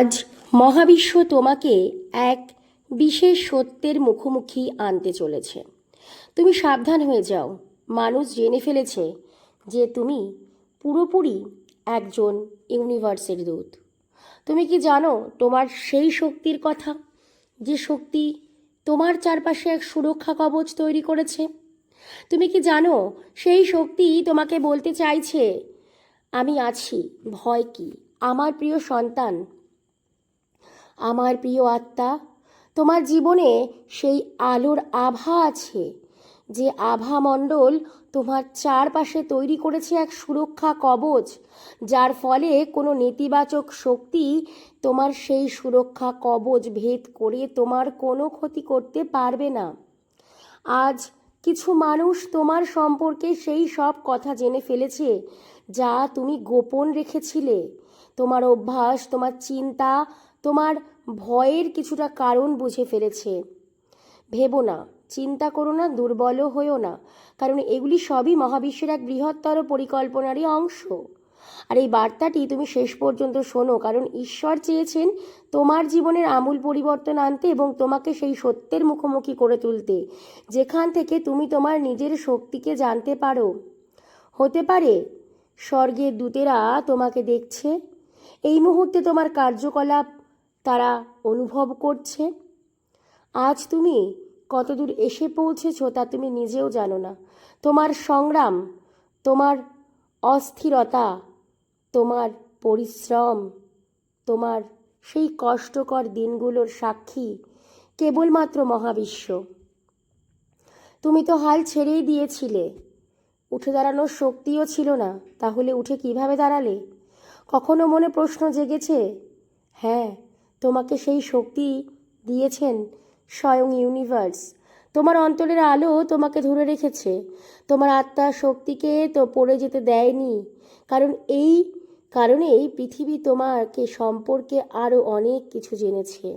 আজ মহাবিশ্ব তোমাকে এক বিশেষ সত্যের মুখোমুখি আনতে চলেছে। তুমি সাবধান হয়ে যাও। মানুষ জেনে ফেলেছে যে তুমি পুরোপুরি একজন ইউনিভার্সের দূত। তুমি কি জানো তোমার সেই শক্তির কথা? যে শক্তি তোমার চারপাশে এক সুরক্ষা কবচ তৈরি করেছে? তুমি কি জানো সেই শক্তি তোমাকে বলতে চাইছে, আমি আছি, ভয় কি? আমার প্রিয় সন্তান আমার প্রিয় আত্মা, তোমার জীবনে সেই আলোর আভা আছে, যে আভা মণ্ডল তোমার চারপাশে তৈরি করেছে এক সুরক্ষা কবচ, যার ফলে কোনো নেতিবাচক শক্তি তোমার সেই সুরক্ষা কবচ ভেদ করে তোমার কোনো ক্ষতি করতে পারবে না। আজ কিছু মানুষ তোমার সম্পর্কে সেই সব কথা জেনে ফেলেছে, যা তুমি গোপন রেখেছিলে। তোমার অভ্যাস, তোমার চিন্তা, তোমার ভয়ের কিছুটা কারণ বুঝে ফেলেছে। ভেবো না, চিন্তা করো না, দুর্বলও হয়েও না, কারণ এগুলি সবই মহাবিশ্বের এক বৃহত্তর পরিকল্পনারই অংশ। আর এই বার্তাটি তুমি শেষ পর্যন্ত শোনো, কারণ ঈশ্বর চেয়েছেন তোমার জীবনের আমূল পরিবর্তন আনতে এবং তোমাকে সেই সত্যের মুখোমুখি করে তুলতে, যেখান থেকে তুমি তোমার নিজের শক্তিকে জানতে পারো। হতে পারে, স্বর্গের দূতেরা তোমাকে দেখছে, এই মুহূর্তে তোমার কার্যকলাপ তারা অনুভব করছে। আজ তুমি কতদূর এসে পৌঁছেছো তা তুমি নিজেও জানো না। তোমার সংগ্রাম, তোমার অস্থিরতা, তোমার পরিশ্রম, তোমার সেই কষ্টকর দিনগুলোর সাক্ষী কেবলমাত্র মহাবিশ্ব। তুমি তো হাল ছেড়েই দিয়েছিলে। উঠে দাঁড়ানোর শক্তিও ছিল না। তাহলে উঠে কীভাবে দাঁড়ালে? কখনো মনে প্রশ্ন জেগেছে হ্যাঁ তোমাকে সেই শক্তি দিয়েছেন স্বয়ং ইউনিভার্স। তোমার অন্তরের আলো তোমাকে ধরে রেখেছে। তোমার আত্মার শক্তিকে তো পড়ে যেতে দেয়নি। কারণ এই কারণেই পৃথিবী তোমাকে সম্পর্কে আরও অনেক কিছু জেনেছে।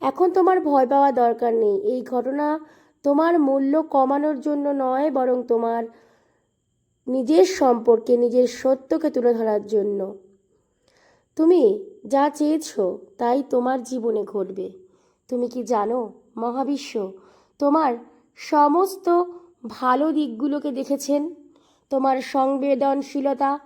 এখন তোমার ভয় পাওয়া দরকার নেই। এই ঘটনা তোমার মূল্য কমানোর জন্য নয়, বরং তোমার নিজের সম্পর্কে, নিজের সত্যকে তুলে ধরার জন্য। তুমি যা চেয়েছ তাই তোমার জীবনে ঘটবে। তুমি কি জানো, মহাবিশ্ব, তোমার সমস্ত ভালো দিকগুলোকে দেখেছেন? তোমার সংবেদনশীলতা,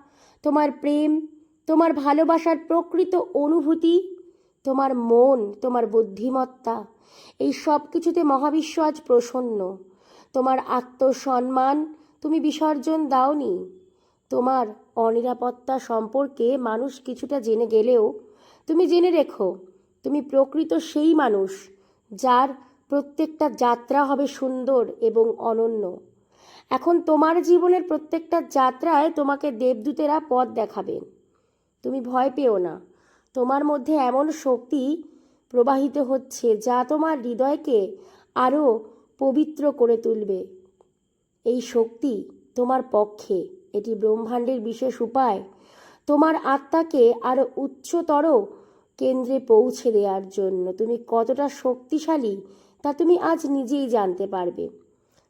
তোমার প্রেম, তোমার ভালোবাসার প্রকৃত অনুভূতি, তোমার মন, তোমার বুদ্ধিমত্তা, এই সব কিছুতে মহাবিশ্ব আজ প্রসন্ন। তোমার আত্মসম্মান তুমি বিসর্জন দাওনি। তোমার অনিরাপত্তা সম্পর্কে মানুষ কিছুটা জেনে গেলেও তুমি জেনে রেখো, তুমি প্রকৃত সেই মানুষ যার প্রত্যেকটা যাত্রা হবে সুন্দর এবং অনন্য। এখন তোমার জীবনের প্রত্যেকটা যাত্রায় তোমাকে দেবদূতেরা পথ দেখাবেন তুমি ভয় পেও না, তোমার মধ্যে এমন শক্তি প্রবাহিত হচ্ছে যা তোমার হৃদয়কে আরও পবিত্র করে তুলবে। এই শক্তি তোমার পক্ষে। এটি ব্রহ্মাণ্ডের বিশেষ উপায়। তোমার আত্মাকে আরও উচ্চতর কেন্দ্রে পৌঁছে দেওয়ার জন্য তুমি কতটা শক্তিশালী, তা তুমি আজ নিজেই জানতে পারবে।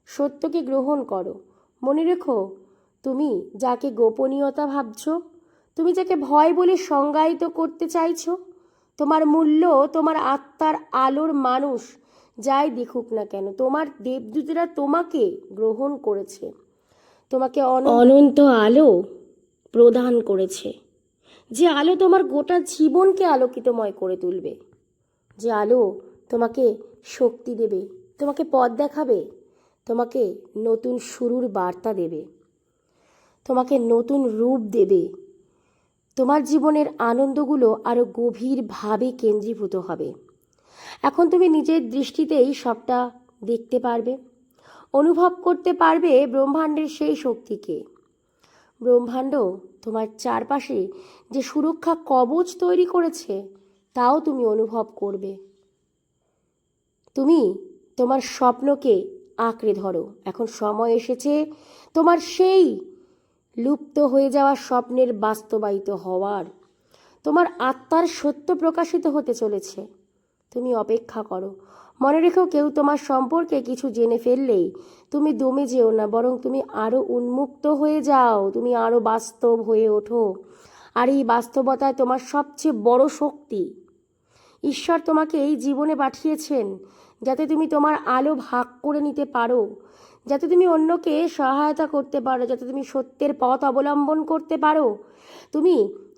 সত্যকে গ্রহণ করো। মনে রেখো, তুমি যাকে গোপনীয়তা ভাবছ, তুমি যাকে ভয় বলে সংজ্ঞায়িত করতে চাইছো, তোমার মূল্য, তোমার আত্মার আলোর মানুষ যাই দেখুক না কেন, তোমার দেবদূতেরা তোমাকে গ্রহণ করেছে। তোমাকে অনন্ত আলো প্রদান করেছে, যে আলো তোমার গোটা জীবনকে আলোকিতময় করে তুলবে, যে আলো তোমাকে শক্তি দেবে, তোমাকে পথ দেখাবে, তোমাকে নতুন শুরুর বার্তা দেবে, তোমাকে নতুন রূপ দেবে। তোমার জীবনের আনন্দগুলো আরও গভীরভাবে কেন্দ্রীভূত হবে। এখন তুমি নিজের দৃষ্টিতেই সবটা দেখতে পারবে। অনুভব করতে পারবে ব্রহ্মাণ্ডের সেই শক্তিকে। ব্রহ্মাণ্ড, তোমার চারপাশে যে সুরক্ষা কবচ তৈরি করেছে, তাও তুমি অনুভব করবে। তুমি তোমার স্বপ্নকে আঁকড়ে ধরো। এখন সময় এসেছে, তোমার সেই লুপ্ত হয়ে যাওয়া স্বপ্নের বাস্তবায়িত হওয়ার। তোমার আত্মার সত্য প্রকাশিত হতে চলেছে। তুমি অপেক্ষা করো। মনে রেখো কেউ তোমার সম্পর্কে কিছু জেনে ফেললেই তুমি দমে যেও না, বরং তুমি আরও উন্মুক্ত হয়ে যাও, তুমি আরও বাস্তব হয়ে ওঠো। আর এই বাস্তবতায় তোমার সবচেয়ে বড় শক্তি। ঈশ্বর তোমাকে এই জীবনে পাঠিয়েছেন যাতে তুমি তোমার আলো ভাগ করে নিতে পারো, যাতে তুমি অন্যকে সহায়তা করতে পারো, যাতে তুমি সত্যের পথ অবলম্বন করতে পারো। তুমি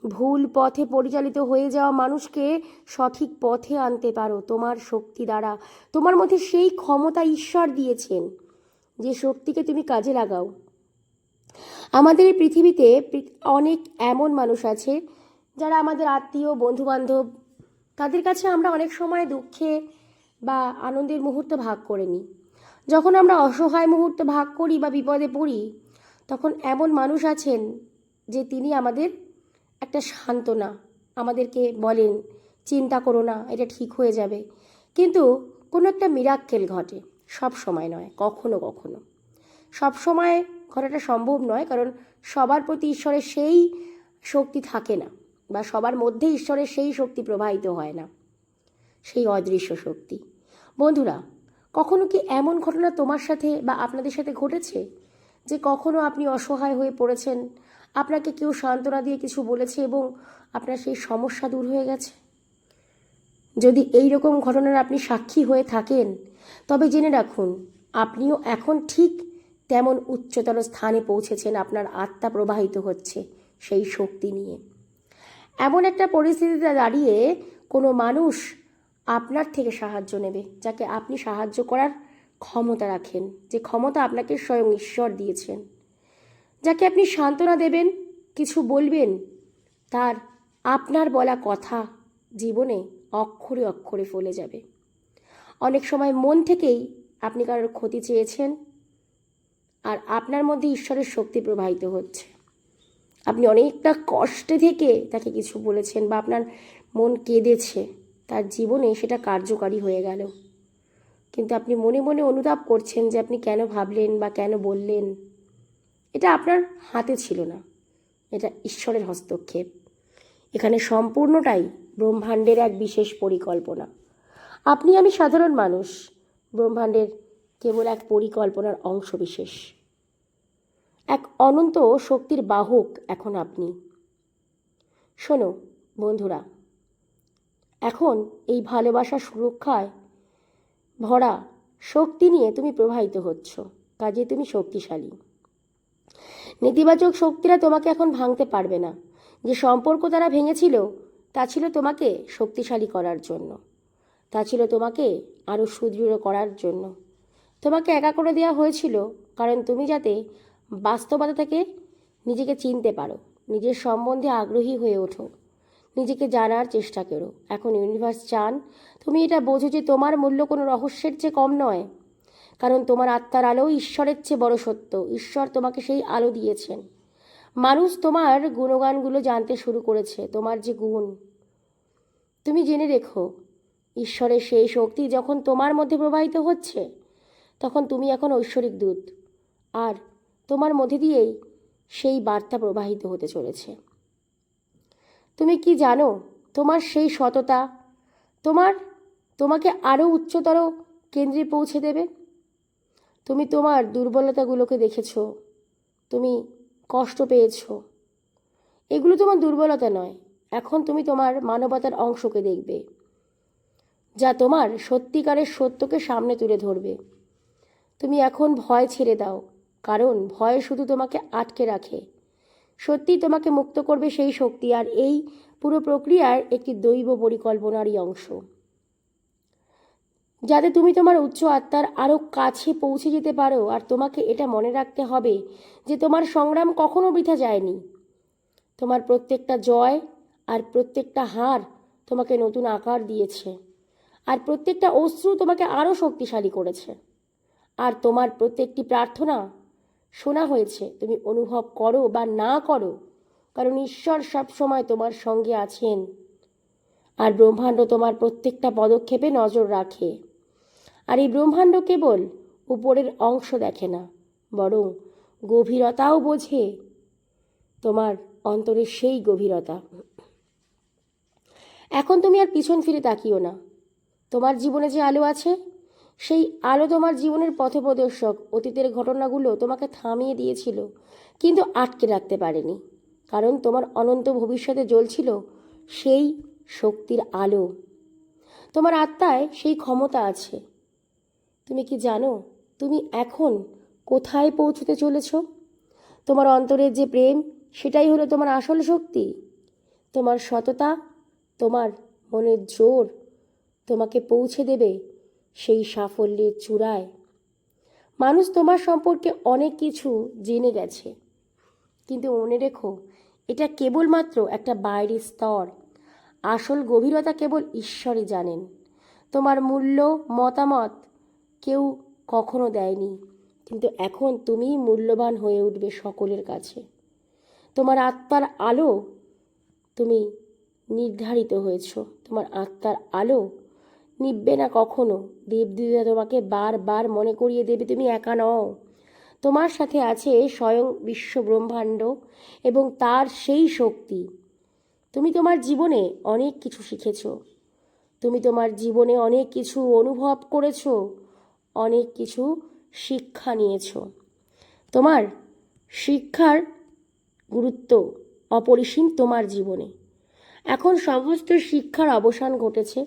ভুল পথে পরিচালিত হয়ে যাওয়া মানুষকে সঠিক পথে আনতে পারো, তোমার শক্তি দ্বারা। তোমার মধ্যে সেই ক্ষমতা ঈশ্বর দিয়েছেন, যে শক্তিকে তুমি কাজে লাগাও। আমাদের এই পৃথিবীতে অনেক এমন মানুষ আছে, যারা আমাদের আত্মীয়, বন্ধুবান্ধব, তাদের কাছে আমরা অনেক সময় দুঃখে বা আনন্দের মুহূর্ত ভাগ করে নিই। যখন আমরা অসহায় মুহূর্ত ভাগ করি বা বিপদে পড়ি, তখন এমন মানুষ আছেন যে তিনি আমাদের একটা সান্ত্বনা আমাদেরকে বলেন, চিন্তা করো না, এটা ঠিক হয়ে যাবে। কিন্তু কোনো একটা মিরাক্কেল ঘটে, সব সময় নয়, কখনো কখনো। সব সময় ঘটাটা সম্ভব নয়, কারণ সবার প্রতি ঈশ্বরের সেই শক্তি থাকে না, বা সবার মধ্যে ঈশ্বরের সেই শক্তি প্রবাহিত হয় না, সেই অদৃশ্য শক্তি। বন্ধুরা, কখনো কি এমন ঘটনা তোমার সাথে বা আপনাদের সাথে ঘটেছে? যে কখনো আপনি অসহায় হয়ে পড়েছেন আপনাকে কেউ সান্ত্বনা দিয়ে কিছু বলেছে এবং আপনার সেই সমস্যা দূর হয়ে গেছে? যদি এই রকম ঘটনার আপনি সাক্ষী হয়ে থাকেন, তবে জেনে রাখুন, আপনিও এখন ঠিক তেমন উচ্চতর স্থানে পৌঁছেছেন আপনার আত্মা প্রবাহিত হচ্ছে সেই শক্তি নিয়ে। এমন একটা পরিস্থিতিতে দাঁড়িয়ে কোনো মানুষ আপনার থেকে সাহায্য নেবে, যাকে আপনি সাহায্য করার ক্ষমতা রাখেন, যে ক্ষমতা আপনাকে স্বয়ং ঈশ্বর দিয়েছেন। যাকে আপনি সান্ত্বনা দেবেন, কিছু বলবেন, তার আপনার বলা কথা জীবনে অক্ষরে অক্ষরে ফলে যাবে। অনেক সময় মন থেকেই আপনি কারোর ক্ষতি চেয়েছেন আর আপনার মধ্যে ঈশ্বরের শক্তি প্রবাহিত হচ্ছে। আপনি অনেকটা কষ্টে থেকে তাকে কিছু বলেছেন বা আপনার মন কেঁদেছে, তার জীবনে সেটা কার্যকারী হয়ে গেল। কিন্তু আপনি মনে মনে অনুতাপ করছেন যে আপনি কেন ভাবলেন বা কেন বললেন। এটা আপনার হাতে ছিল না। এটা ঈশ্বরের হস্তক্ষেপ। এখানে সম্পূর্ণটাই ব্রহ্মাণ্ডের এক বিশেষ পরিকল্পনা। আপনি আমি সাধারণ মানুষ, ব্রহ্মাণ্ডের কেবল এক পরিকল্পনার অংশ বিশেষ। এক অনন্ত শক্তির বাহক এখন আপনি। শোনো, বন্ধুরা, এখন এই ভালোবাসা সুরক্ষায় ভরা শক্তি নিয়ে তুমি প্রবাহিত হচ্ছ, কাজে তুমি শক্তিশালী। নেতিবাচক শক্তিরা তোমাকে এখন ভাঙতে পারবে না। যে সম্পর্ক তারা ভেঙেছিল, তা ছিল তোমাকে শক্তিশালী করার জন্য। তা ছিল তোমাকে আরও সুদৃঢ় করার জন্য। তোমাকে একা করে দেওয়া হয়েছিল কারণ তুমি যাতে বাস্তবতা থেকে নিজেকে চিনতে পারো, নিজের সম্বন্ধে আগ্রহী হয়ে ওঠো, নিজেকে জানার চেষ্টা করো। এখন ইউনিভার্স চান, তুমি এটা বোঝো যে তোমার মূল্য কোনো রহস্যের চেয়ে কম নয়। কারণ তোমার আত্মার আলো ঈশ্বরের চেয়ে বড় সত্য। ঈশ্বর তোমাকে সেই আলো দিয়েছেন। মানুষ তোমার গুণগানগুলো জানতে শুরু করেছে, তোমার যে গুণ। তুমি জেনে রেখো, ঈশ্বরের সেই শক্তি যখন তোমার মধ্যে প্রবাহিত হচ্ছে, তখন তুমি এখন ঐশ্বরিক দূত। আর তোমার মধ্যে দিয়েই সেই বার্তা প্রবাহিত হতে চলেছে। তুমি কি জানো, তোমার সেই সততা তোমার তোমাকে আরও উচ্চতর কেন্দ্রে পৌঁছে দেবে? তুমি তোমার দুর্বলতাগুলোকে দেখেছ। তুমি কষ্ট পেয়েছ। এগুলো তোমার দুর্বলতা নয়। এখন তুমি তোমার মানবতার অংশকে দেখবে, যা তোমার সত্যিকারের সত্যকে সামনে তুলে ধরবে। তুমি এখন ভয় ছেড়ে দাও, কারণ ভয় শুধু তোমাকে আটকে রাখে। সত্যি তোমাকে মুক্ত করবে সেই শক্তি, আর এই পুরো প্রক্রিয়ার একটি দৈব পরিকল্পনারই অংশ। যাতে তুমি তোমার উচ্চ আত্মার আরও কাছে পৌঁছে যেতে পারো, আর তোমাকে এটা মনে রাখতে হবে যে তোমার সংগ্রাম কখনো বৃথা যায়নি। তোমার প্রত্যেকটা জয় আর প্রত্যেকটা হার তোমাকে নতুন আকার দিয়েছে, আর প্রত্যেকটা অশ্রু তোমাকে আরও শক্তিশালী করেছে। আর তোমার প্রত্যেকটি প্রার্থনা শোনা হয়েছে, তুমি অনুভব করো বা না করো, কারণ ঈশ্বর সব সময় তোমার সঙ্গে আছেন। আর ব্রহ্মাণ্ড তোমার প্রত্যেকটা পদক্ষেপে নজর রাখে। আর এই ব্রহ্মাণ্ড কেবল উপরের অংশ দেখে না, বরং গভীরতাও বোঝে তোমার অন্তরের সেই গভীরতা। এখন তুমি আর পিছন ফিরে তাকিও না। তোমার জীবনে যে আলো আছে, সেই আলো তোমার জীবনের পথপ্রদর্শক অতীতের ঘটনাগুলো তোমাকে থামিয়ে দিয়েছিল, কিন্তু আটকে রাখতে পারেনি, কারণ তোমার অনন্ত ভবিষ্যতে জ্বলছিল সেই শক্তির আলো। তোমার আত্মায় সেই ক্ষমতা আছে তুমি কি জানো, তুমি এখন কোথায় পৌঁছতে চলেছ? তোমার অন্তরের যে প্রেম, সেটাই হলো তোমার আসল শক্তি। তোমার সততা, তোমার মনের জোর তোমাকে পৌঁছে দেবে সেই সাফল্যের চূড়ায়। মানুষ তোমার সম্পর্কে অনেক কিছু জেনে গেছে। কিন্তু মনে রেখো, এটা কেবলমাত্র একটা বাইরের স্তর। আসল গভীরতা কেবল ঈশ্বরই জানেন। তোমার মূল্য, মতামত কেউ কখনো দেয়নি। কিন্তু এখন তুমি মূল্যবান হয়ে উঠবে সকলের কাছে। তোমার আত্মার আলো তুমি নির্ধারিত হয়েছ। তোমার আত্মার আলো নিববে না কখনো। দেবদূতা তোমাকে বারবার মনে করিয়ে দেবে, তুমি একা নও। তোমার সাথে আছে স্বয়ং বিশ্ব ব্রহ্মাণ্ড এবং তার সেই শক্তি। তুমি তোমার জীবনে অনেক কিছু শিখেছ। তুমি তোমার জীবনে অনেক কিছু অনুভব করেছ। অনেক কিছু শিক্ষা নিয়েছ। তোমার শিক্ষার গুরুত্ব অপরিসীম তোমার জীবনে। এখন সমস্ত শিক্ষার অবসান ঘটেছে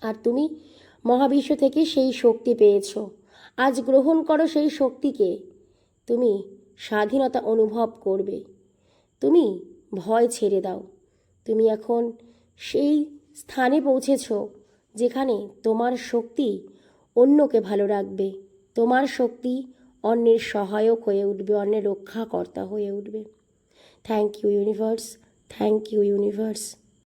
আর তুমি মহাবিশ্ব থেকে সেই শক্তি পেয়েছ। আজ গ্রহণ করো সেই শক্তিকে। তুমি স্বাধীনতা অনুভব করবে। তুমি ভয় ছেড়ে দাও। তুমি এখন সেই স্থানে পৌঁছেছ যেখানে তোমার শক্তি অন্যকে ভালো রাখবে। তোমার শক্তি অন্যের সহায়ক হয়ে উঠবে, অন্যের রক্ষাকর্তা হয়ে উঠবে। Thank you universe thank you universe